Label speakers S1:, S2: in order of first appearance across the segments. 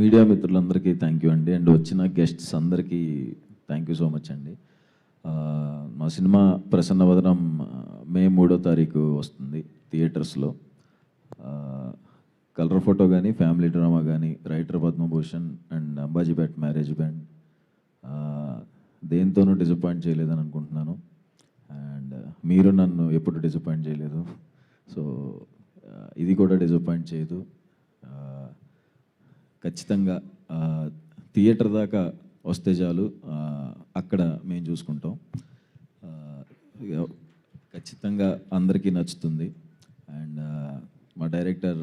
S1: Media మిత్రులందరికీ thank you అండి. And వచ్చిన గెస్ట్స్ అందరికీ థ్యాంక్ యూ సో మచ్ అండి. మా సినిమా ప్రసన్నవదనం మే మూడో తారీఖు వస్తుంది థియేటర్స్లో. కలర్ ఫోటో కానీ ఫ్యామిలీ డ్రామా కానీ writer Padmabhushan and Ambajipet marriage band దేంతోనూ disappoint చేయలేదని అనుకుంటున్నాను. అండ్ మీరు నన్ను ఎప్పుడు డిసప్పాయింట్ చేయలేదు. సో ఇది కూడా డిసప్పాయింట్ చేయదు. ఖచ్చితంగా థియేటర్ దాకా వస్తే చాలు. అక్కడ మేము చూసుకుంటాం. ఖచ్చితంగా అందరికీ నచ్చుతుంది. అండ్ మా డైరెక్టర్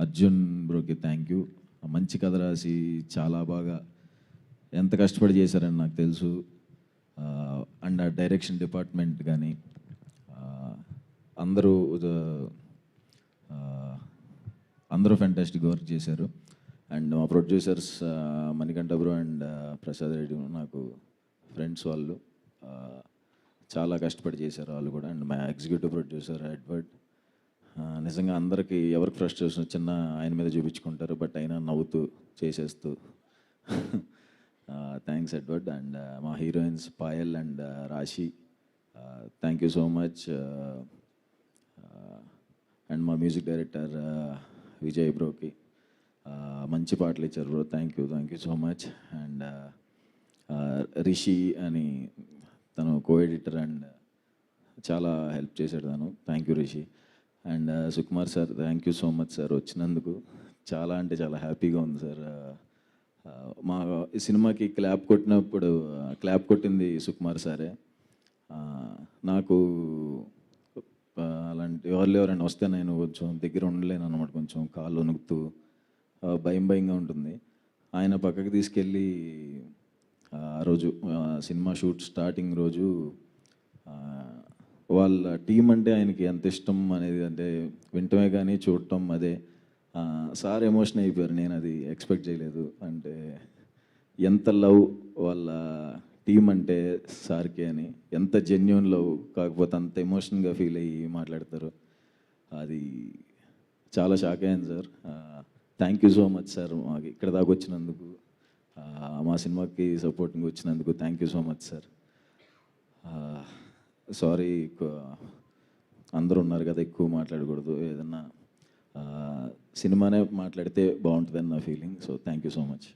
S1: అర్జున్ బ్రోకి థ్యాంక్ యూ మంచి కథ రాసి చాలా బాగా ఎంత కష్టపడి చేశారని నాకు తెలుసు. అండ్ ఆ డైరెక్షన్ డిపార్ట్మెంట్ కానీ అందరూ అందరూ ఫ్యాంటాస్టిక్ వర్క్ చేశారు. అండ్ మా producers Manikanta bro and Prasad Reddy నాకు ఫ్రెండ్స్ వాళ్ళు. చాలా కష్టపడి చేశారు వాళ్ళు కూడా. అండ్ మా ఎగ్జిక్యూటివ్ ప్రొడ్యూసర్ ఎడ్వర్డ్. నిజంగా అందరికీ ఎవరికి ఫ్రస్ట్రేషన్ వచ్చినా ఆయన మీద చూపించుకుంటారు బట్ అయినా నవ్వుతూ చేసేస్తూ. Thanks Edward. అండ్ మా heroines Payal and Rashi. Thank you so much. And మా మ్యూజిక్ డైరెక్టర్ విజయ్ బ్రోకి. మంచి పాటలు ఇచ్చారు bro. Thank you thank you so much and Rishi అని తను కో ఎడిటర్ అండ్ చాలా హెల్ప్ చేశాడు తను. Thank you Rishi and Sukumar sir thank you so much sir వచ్చినందుకు. చాలా అంటే చాలా హ్యాపీగా ఉంది సార్ uh, uh, మా ఈ సినిమాకి క్లాప్ కొట్టినప్పుడు uh, క్లాప్ కొట్టింది సుకుమార్ సారే నాకు అలాంటి ఎవరు ఎవరైనా వస్తే నేను కొంచెం దగ్గర ఉండలేను అనమాట కొంచెం కాళ్ళు వణుకుతూ భయం భయంగా ఉంటుంది. ఆయన పక్కకి తీసుకెళ్ళి ఆ రోజు సినిమా షూట్ స్టార్టింగ్ రోజు వాళ్ళ టీం అంటే ఆయనకి ఎంత ఇష్టం అనేది అంటే వింటమే కానీ చూడటం అదే. సార్ ఎమోషన్ అయిపోయారు. నేను అది ఎక్స్పెక్ట్ చేయలేదు. అంటే ఎంత లవ్ వాళ్ళ టీం అంటే సార్కి అని ఎంత జెన్యున్ లవ్ కాకపోతే అంత ఎమోషన్గా ఫీల్ అయ్యి మాట్లాడతారు. అది చాలా షాక్ అయ్యాను sir. Thank you so much sir మాకు ఇక్కడ దాకా వచ్చినందుకు మా సినిమాకి సపోర్టింగ్ వచ్చినందుకు thank you so much sir sorry అందరూ ఉన్నారు కదా ఎక్కువ మాట్లాడకూడదు ఏదన్నా సినిమానే మాట్లాడితే బాగుంటుందని నా feeling so thank you so much